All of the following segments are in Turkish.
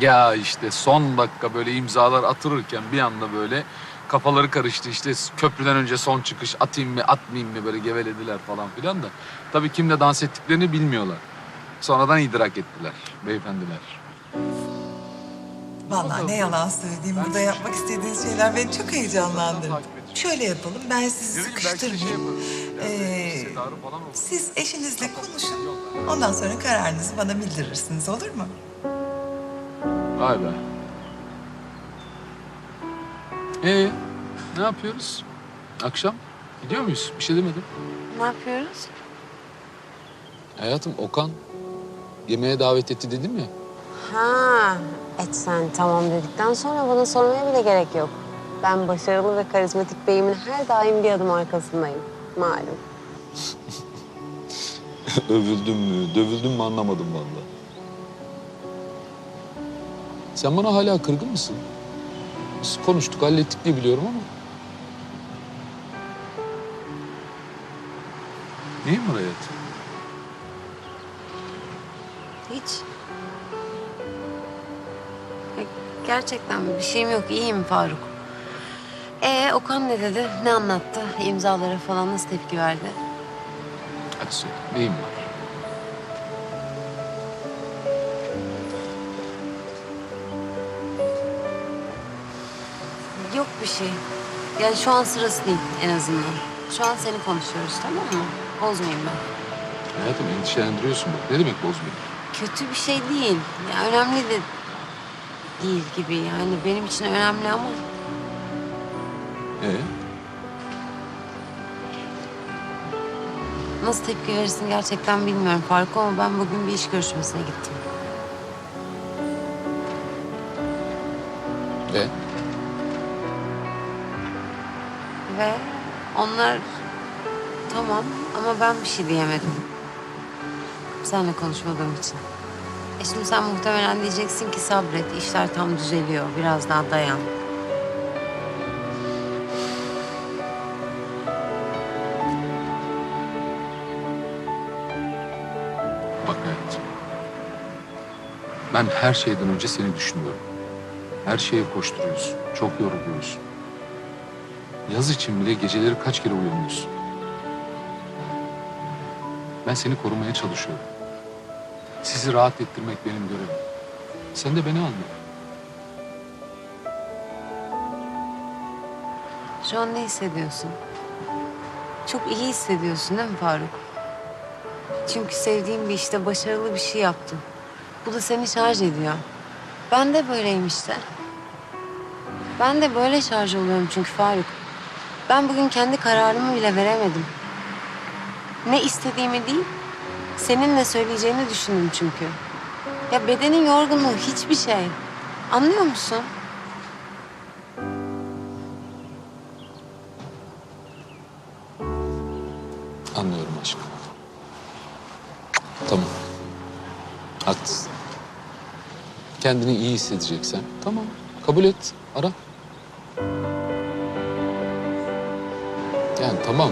Ya işte son dakika böyle imzalar atılırken bir anda böyle kafaları karıştı işte köprüden önce son çıkış atayım mı atmayayım mı böyle gevelediler falan filan da. Tabii kimle dans ettiklerini bilmiyorlar. Sonradan idrak ettiler beyefendiler. Vallahi ne yalan söyleyeyim. Burada yapmak istediğiniz şeyler beni çok heyecanlandırdı. Şöyle yapalım, ben sizi sıkıştırmayayım. Ee, siz eşinizle konuşun. Ondan sonra kararınızı bana bildirirsiniz, olur mu? Vay be. Ee, ne yapıyoruz? Akşam gidiyor muyuz? Bir şey demedim. Ne yapıyoruz? Hayatım Okan yemeğe davet etti dedim ya. Ha, et sen tamam dedikten sonra bana sormaya bile gerek yok. Ben başarılı ve karizmatik beyimin her daim bir adım arkasındayım. Malum. Övüldüm mü, dövüldüm mü anlamadım vallahi. Sen bana hala kırgın mısın? Biz konuştuk, hallettik diye biliyorum ama. Neyin var hayatım? Hiç. Gerçekten bir şeyim yok. İyiyim Faruk. Ee, Okan ne dedi? Ne anlattı? İmzalara falan nasıl tepki verdi? Hadi söyle, neyin var? Yok bir şey. Yani şu an sırası değil en azından. Şu an seni konuşuyoruz tamam mı? Bozmayayım ben. Hayatım endişelendiriyorsun bak. Ne demek bozmayayım? Kötü bir şey değil. Ya önemli de değil gibi yani benim için önemli ama Ee, nasıl tepki verirsin gerçekten bilmiyorum Faruk ama ben bugün bir iş görüşmesine gittim. e? Ve onlar tamam ama ben bir şey diyemedim. Seninle konuşmadığım için. E şimdi sen muhtemelen diyeceksin ki sabret işler tam düzeliyor biraz daha dayan. Bak hayatım. Ben her şeyden önce seni düşünüyorum. Her şeye koşturuyorsun. Çok yoruluyorsun. Yaz için bile geceleri kaç kere uyanıyorsun. Ben seni korumaya çalışıyorum. Sizi rahat ettirmek benim görevim. Sen de beni anla. Şu an ne hissediyorsun? Çok iyi hissediyorsun değil mi Faruk? Çünkü sevdiğin bir işte başarılı bir şey yaptın. Bu da seni şarj ediyor. Ben de böyleyim işte. Ben de böyle şarj oluyorum çünkü Faruk. Ben bugün kendi kararımı bile veremedim. Ne istediğimi değil, senin ne söyleyeceğini düşündüm çünkü. Ya bedenin yorgunluğu hiçbir şey. Anlıyor musun? Anlıyorum aşkım. Tamam. Haklısın. Kendini iyi hissedeceksen tamam kabul et ara. Yani tamam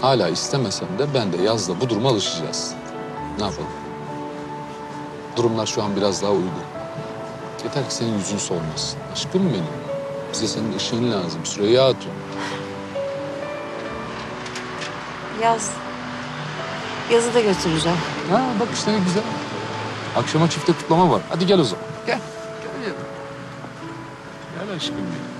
hala istemesem de ben de yazla bu duruma alışacağız. Ne yapalım? Durumlar şu an biraz daha uygun. Yeter ki senin yüzün solmasın. Aşkım benim. Bize senin ışığın lazım. Süreyya Hatun. Yaz. Yazı da götüreceğim. Ha bak işte ne güzel. Akşama çifte kutlama var. Hadi gel o zaman. Gel. Gel. Gel, gel aşkım benim.